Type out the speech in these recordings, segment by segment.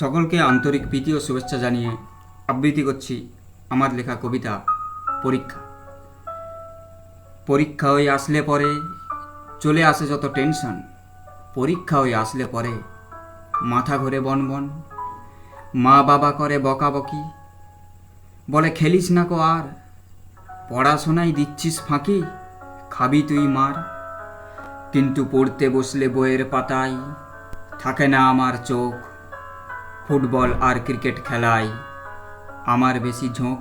সকলকে আন্তরিক প্রীতি ও শুভেচ্ছা জানিয়ে আবৃত্তি করছি আমার লেখা কবিতা, পরীক্ষা। পরীক্ষা হয়ে আসলে পরে চলে আসে যত টেনশন। পরীক্ষা হয়ে আসলে পরে মাথা ঘুরে বন বন মা বাবা করে বকাবকি। বলে, খেলিস না কো আর পড়াশোনায় দিচ্ছিস ফাঁকি, খাবি তুই মার। কিন্তু পড়তে বসলে বইয়ের পাতায় থাকে না আমার চোখ ফুটবল আর ক্রিকেট খেলায় আমার বেশি ঝোঁক।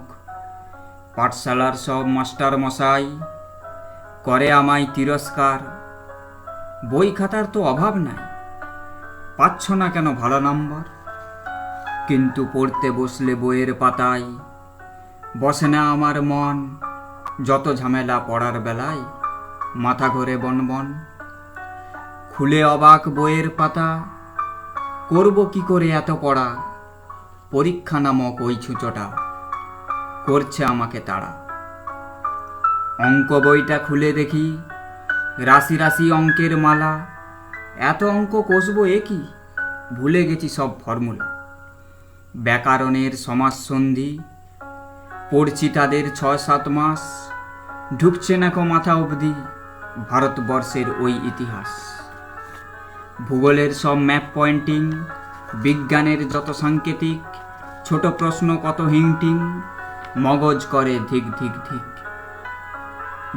পাঠশালার সব মাস্টার মশাই করে আমায় তিরস্কার। বই খাতার তো অভাব নাই। পাচ্ছ না কেন ভালো নম্বর? কিন্তু পড়তে বসলে বইয়ের পাতায় বসে না আমার মন। যত ঝামেলা পড়ার বেলায় মাথা ঘরে বন বন খুলে অবাক বইয়ের পাতা করব কি করে এত পড়া? পরীক্ষা নামক ওই ছুঁচোটা। করছে আমাকে তারা। অঙ্ক বইটা খুলে দেখি। রাশি রাশি অঙ্কের মালা। এত অঙ্ক কষবো এ কি? ভুলে গেছি সব ফর্মুলা। ব্যাকরণের সমাজ সন্ধি পড়ছি তাদের ছয় সাত মাস। ঢুকছে না কো মাথা অবধি। ভারতবর্ষের ওই ইতিহাস। ভূগোলের সব ম্যাপ পয়েন্টিং, বিজ্ঞানের যত সাংকেতিক, ছোট প্রশ্ন কত হিংটিং, মগজ করে ধিক ধিক ধিক।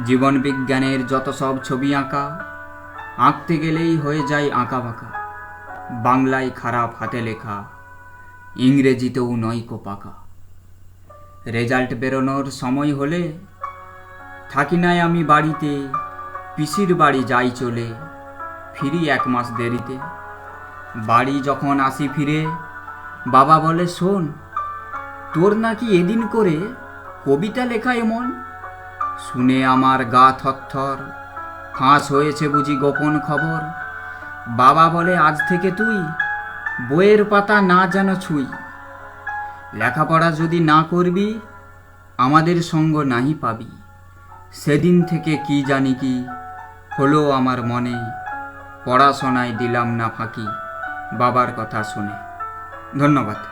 জীবন বিজ্ঞানের যত সব ছবি আঁকা, আঁকতে গেলেই হয়ে যায় আঁকা বাঁকা। বাংলায় খারাপ হাতে লেখা, ইংরেজিতেও নয় কো পাকা। রেজাল্ট বেরোনোর সময় হলে, থাকি নাই আমি বাড়িতে, পিসির বাড়ি যাই চলে ফিরি এক মাস দেরিতে। বাড়ি যখন আসি ফিরে, বাবা বলে, শোন, তোর নাকি এদিন করে কবিতা লেখা এমন। শুনে আমার গা থরথর, ফাঁস হয়েছে বুঝি গোপন খবর। বাবা বলে, আজ থেকে তুই বইয়ের পাতা না যেন ছুই। লেখাপড়া যদি না করবি, আমাদের সঙ্গ নাহি পাবি। সেদিন থেকে কি জানি কি হলো আমার মনে। পড়াশোনায় দিলাম না ফাঁকি বাবার কথা শুনে। ধন্যবাদ।